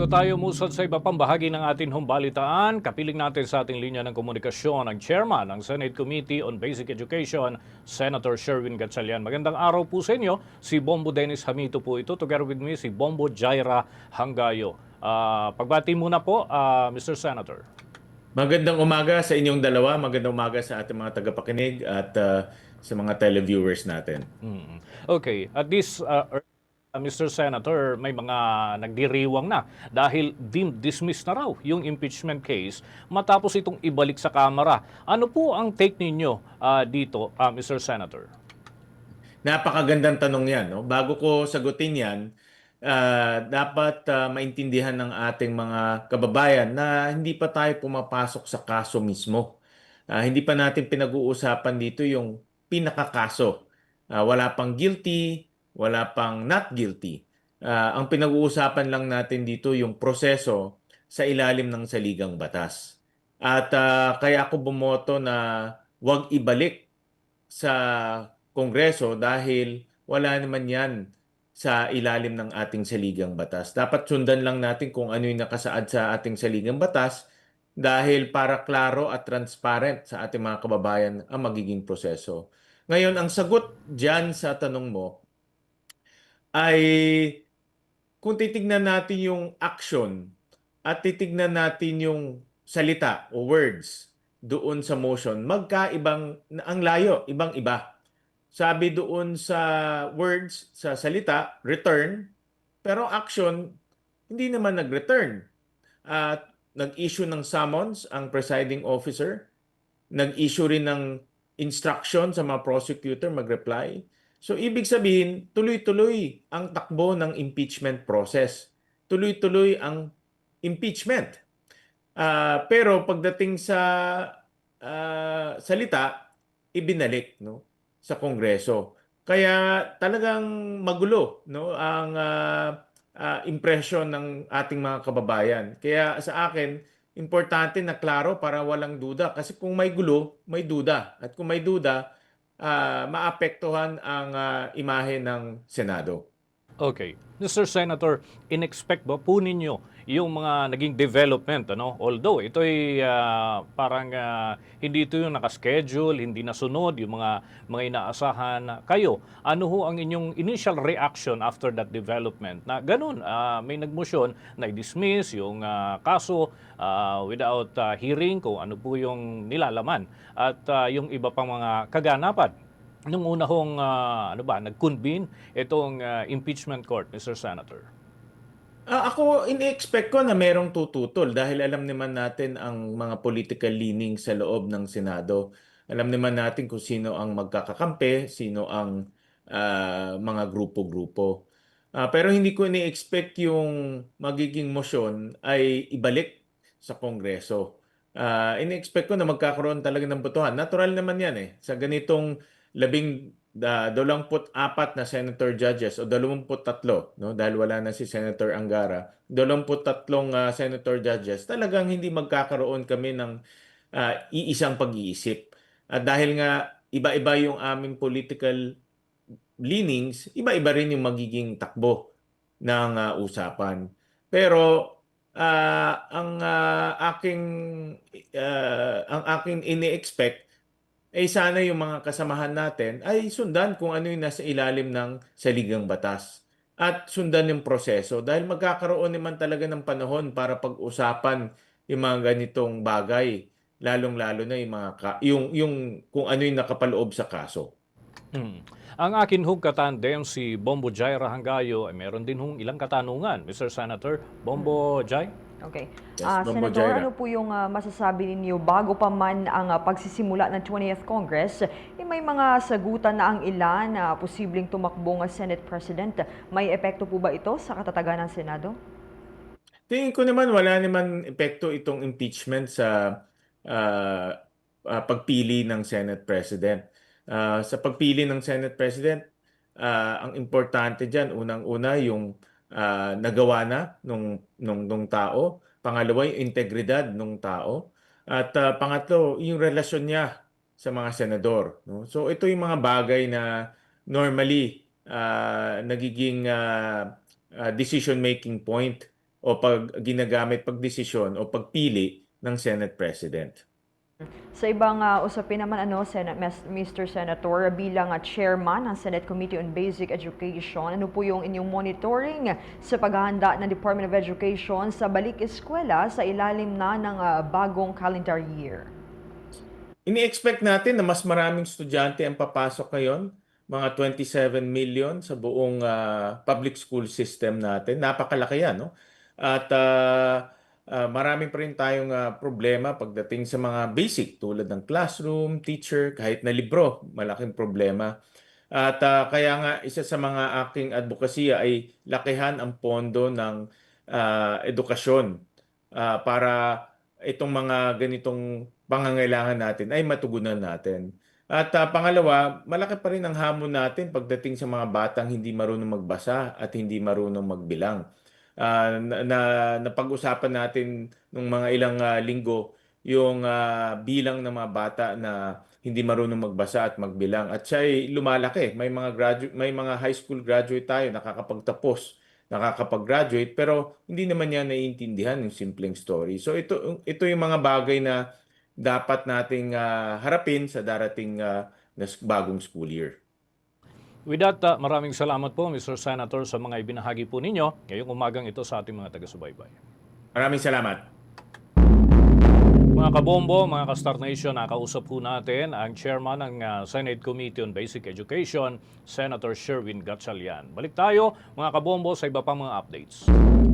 Bago tayo musad sa iba pang bahagi ng ating humbalitaan, kapiling natin sa ating linya ng komunikasyon ang chairman ng Senate Committee on Basic Education, Senator Sherwin Gatchalian. Magandang araw po sa inyo. Si Bombo Dennis Hamito po ito. Together with me, si Bombo Jaira Hangayo. Ah, pagbati muna po, ah, Mr. Senator. Magandang umaga sa inyong dalawa, magandang umaga sa ating mga tagapakinig at uh, sa mga televiewers natin. Mm. Okay, at this uh, uh, Mr. Senator, may mga nagdiriwang na dahil deemed dismissed na raw yung impeachment case matapos itong ibalik sa Kamara. Ano po ang take ninyo uh, dito, uh, Mr. Senator? Napakagandang tanong yan. No? Bago ko sagutin yan, ah, dapat ah, maintindihan ng ating mga kababayan na hindi pa tayo pumapasok sa kaso mismo. Ah, hindi pa natin pinag-uusapan dito yung pinakakaso. Ah, wala pang guilty, wala pang not guilty. Ah, ang pinag-uusapan lang natin dito yung proseso sa ilalim ng saligang batas. At ah, kaya ako bumoto na wag ibalik sa Kongreso dahil wala naman yan sa ilalim ng ating saligang batas. Dapat sundan lang natin kung ano yung nakasaad sa ating saligang batas dahil para klaro at transparent sa ating mga kababayan ang magiging proseso. Ngayon, ang sagot dyan sa tanong mo ay kung titignan natin yung action at titignan natin yung salita o words doon sa motion, magkaibang ang layo, ibang-iba. Sabi doon sa words, sa salita, return, pero action, hindi naman nag-return. At nag-issue ng summons ang presiding officer, nag-issue rin ng instruction sa mga prosecutor mag-reply. So ibig sabihin, tuloy-tuloy ang takbo ng impeachment process. Tuloy-tuloy ang impeachment. Ah, pero pagdating sa ah, salita, ibinalik no sa Kongreso. Kaya talagang magulo no ang ah, ah, impression ng ating mga kababayan. Kaya sa akin, importante na klaro para walang duda kasi kung may gulo, may duda. At kung may duda, ah, maapektuhan ang ah, imahe ng Senado. Okay. Mr. Senator, in-expect ba po ninyo yung mga naging development? Ano? Although ito'y ah, parang ah, hindi ito yung nakaschedule, hindi nasunod, yung mga, mga inaasahan kayo. Ano ho ang inyong initial reaction after that development? Na ganun, ah, may nagmotion na i-dismiss yung ah, kaso ah, without ah, hearing kung ano po yung nilalaman at ah, yung iba pang mga kaganapan. Nung una hong, ah, ano ba, nag-convene itong ah, impeachment court, Mr. Senator. Ah, ako, ini-expect ko na merong tututol dahil alam naman natin ang mga political leaning sa loob ng Senado. Alam naman natin kung sino ang magkakakampi, sino ang ah, mga grupo-grupo. Ah, pero hindi ko ini-expect yung magiging motion ay ibalik sa Kongreso. Ah, ini-expect ko na magkakaroon talaga ng botohan. Natural naman yan eh. Sa ganitong labing dalawamput apat na senator judges o dalawamput tatlo, no? dahil wala na si Senator Angara, dalawamput tatlong ah, senator judges, talagang hindi magkakaroon kami ng ah, iisang pag-iisip. At dahil nga iba-iba yung aming political leanings, iba-iba rin yung magiging takbo ng ah, usapan. Pero ah, ang ah, aking ah, ang aking ini-expect eh sana yung mga kasamahan natin ay sundan kung ano yung nasa ilalim ng saligang batas at sundan yung proseso dahil magkakaroon naman talaga ng panahon para pag-usapan yung mga ganitong bagay lalong-lalo na yung mga ka- yung yung kung ano yung nakapaloob sa kaso. Hmm. Ang akin hong katandem, si Bombo Jai Rahangayo, ay meron din hong ilang katanungan. Mr. Senator, Bombo Jai? Okay. Yes, Ah, Bombo Senador, Jaira. ano po yung ah, masasabi ninyo bago pa man ang ah, pagsisimula ng 20th Congress, eh, may mga sagutan na ang ilan na posibleng tumakbong as Senate President. May epekto po ba ito sa katatagan ng Senado? Tingin ko naman wala naman epekto itong impeachment sa ah, ah, pagpili ng Senate President. Ah, sa pagpili ng Senate President, ah, ang importante diyan unang-una yung ah, nagawa na nung nung nung tao, pangalawa yung integridad nung tao, at ah, pangatlo yung relasyon niya sa mga senador, no? So ito yung mga bagay na normally ah, nagiging ah, ah, decision making point o pag ginagamit pagdesisyon o pagpili ng Senate President. Sa ibang ah, usapin naman ano Sen- Mes- Mr. Senator bilang ah, chairman ng Senate Committee on Basic Education, ano po yung inyong monitoring sa paghahanda ng Department of Education sa balik eskwela sa ilalim na ng ah, bagong calendar year? Ini-expect natin na mas maraming estudyante ang papasok ngayon, mga 27 million sa buong ah, public school system natin. Napakalaki yan, no? At ah, ah, marami pa rin tayong ah, problema pagdating sa mga basic tulad ng classroom, teacher, kahit na libro, malaking problema. At ah, kaya nga isa sa mga aking advokasya ay lakihan ang pondo ng ah, edukasyon ah, para itong mga ganitong pangangailangan natin ay matugunan natin. At ah, pangalawa, malaki pa rin ang hamon natin pagdating sa mga batang hindi marunong magbasa at hindi marunong magbilang. Ah, na, na napag-usapan natin nung mga ilang ah, linggo yung ah, bilang ng mga bata na hindi marunong magbasa at magbilang at siya ay lumalaki. May mga graduate, may mga high school graduate tayo nakakapagtapos, nakakapag-graduate pero hindi naman niya naiintindihan yung simpleng story. So ito ito yung mga bagay na dapat nating ah, harapin sa darating ah, na bagong school year. With that, uh, maraming salamat po Mr. Senator sa mga ibinahagi po ninyo ngayong umagang ito sa ating mga taga-subaybay. Maraming salamat. Mga kabombo, mga ka-Star Nation, nakausap po natin ang chairman ng uh, Senate Committee on Basic Education, Senator Sherwin Gatchalian. Balik tayo, mga kabombo, sa iba pang mga updates.